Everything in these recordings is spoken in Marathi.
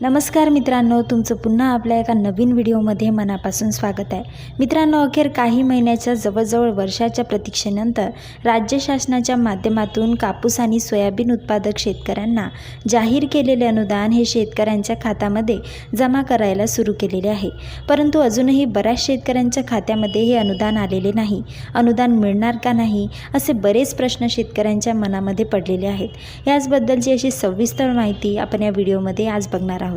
नमस्कार मित्रांनो तुमचं पुन्हा आपल्या एका नवीन व्हिडिओमध्ये मनापासून स्वागत आहे. मित्रांनो अखेर काही महिन्याच्या जवळजवळ वर्षाच्या प्रतीक्षेनंतर राज्य शासनाच्या माध्यमातून कापूस आणि सोयाबीन उत्पादक शेतकऱ्यांना जाहीर केलेले अनुदान हे शेतकऱ्यांच्या खात्यामध्ये जमा करायला सुरू केलेले आहे. परंतु अजूनही बऱ्याच शेतकऱ्यांच्या खात्यामध्ये हे अनुदान आलेले नाही. अनुदान मिळणार का नाही असे बरेच प्रश्न शेतकऱ्यांच्या मनामध्ये पडलेले आहेत. याचबद्दलची अशी सविस्तर माहिती आपण या व्हिडिओमध्ये आज बघणार आहोत.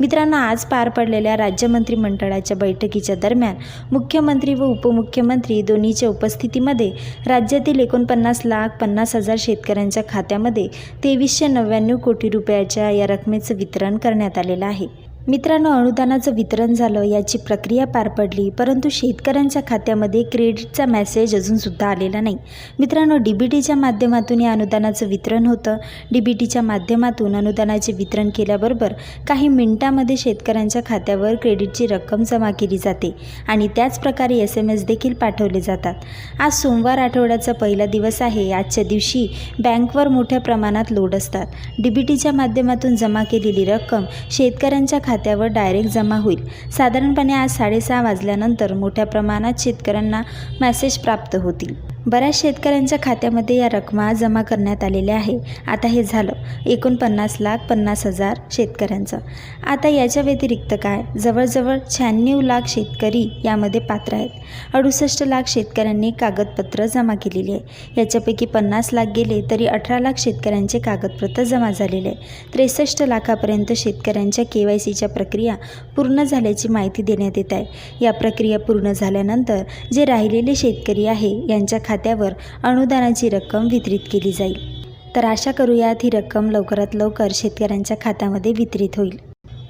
मित्रांनो आज पार पडलेल्या राज्य मंत्रिमंडळाच्या बैठकीच्या दरम्यान मुख्यमंत्री व उपमुख्यमंत्री दोन्हीच्या उपस्थितीमध्ये राज्यातील एकोणपन्नास लाख पन्नास हजार शेतकऱ्यांच्या खात्यामध्ये तेवीसशे नव्याण्णव कोटी रुपयाच्या या रकमेचं वितरण करण्यात आलेलं आहे. मित्रांनो अनुदानाचं वितरण झालं याची प्रक्रिया पार पडली परंतु शेतकऱ्यांच्या खात्यामध्ये क्रेडिटचा मेसेज अजूनसुद्धा आलेला नाही. मित्रांनो डी बी टीच्या माध्यमातून या अनुदानाचं वितरण होतं. डी बी टीच्या माध्यमातून अनुदानाचे वितरण केल्याबरोबर काही मिनिटांमध्ये शेतकऱ्यांच्या खात्यावर क्रेडिटची रक्कम जमा केली जाते आणि त्याचप्रकारे एस एम एस देखील पाठवले जातात. आज सोमवार आठवड्याचा पहिला दिवस आहे. आजच्या दिवशी बँकवर मोठ्या प्रमाणात लोड असतात. डी बी टीच्या माध्यमातून जमा केलेली रक्कम शेतकऱ्यांच्या खात्या खात्यावर डायरेक्ट जमा होईल. साधारणपणे आज साडेसहा वाजल्यानंतर मोठ्या प्रमाणात शेतकऱ्यांना मेसेज प्राप्त होतील. बऱ्याच शेतकऱ्यांच्या खात्यामध्ये या रकमा जमा करण्यात आलेल्या आहे आता हे झालं. एकोणपन्नास लाख पन्नास हजार शेतकऱ्यांचं. आता याच्या व्यतिरिक्त काय? जवळजवळ शहाण्णव लाख शेतकरी यामध्ये पात्र आहेत. अडुसष्ट लाख शेतकऱ्यांनी कागदपत्र जमा केलेली आहे. याच्यापैकी पन्नास लाख गेले तरी अठरा लाख शेतकऱ्यांचे कागदपत्र जमा झालेले आहे. त्रेसष्ट लाखापर्यंत शेतकऱ्यांच्या के वाय सीच्या प्रक्रिया पूर्ण झाल्याची माहिती देण्यात येत आहे. या प्रक्रिया पूर्ण झाल्यानंतर जे राहिलेले शेतकरी आहे यांच्या खात्या खात्यावर अनुदानाची रक्कम वितरित केली जाईल. तर आशा करूयात ही रक्कम लवकरात लवकर शेतकऱ्यांच्या खात्यामध्ये वितरित होईल.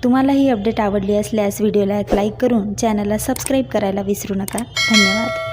तुम्हाला ही अपडेट आवडली असल्यास व्हिडिओला एक लाईक करून चॅनलला सबस्क्राईब करायला विसरू नका. धन्यवाद.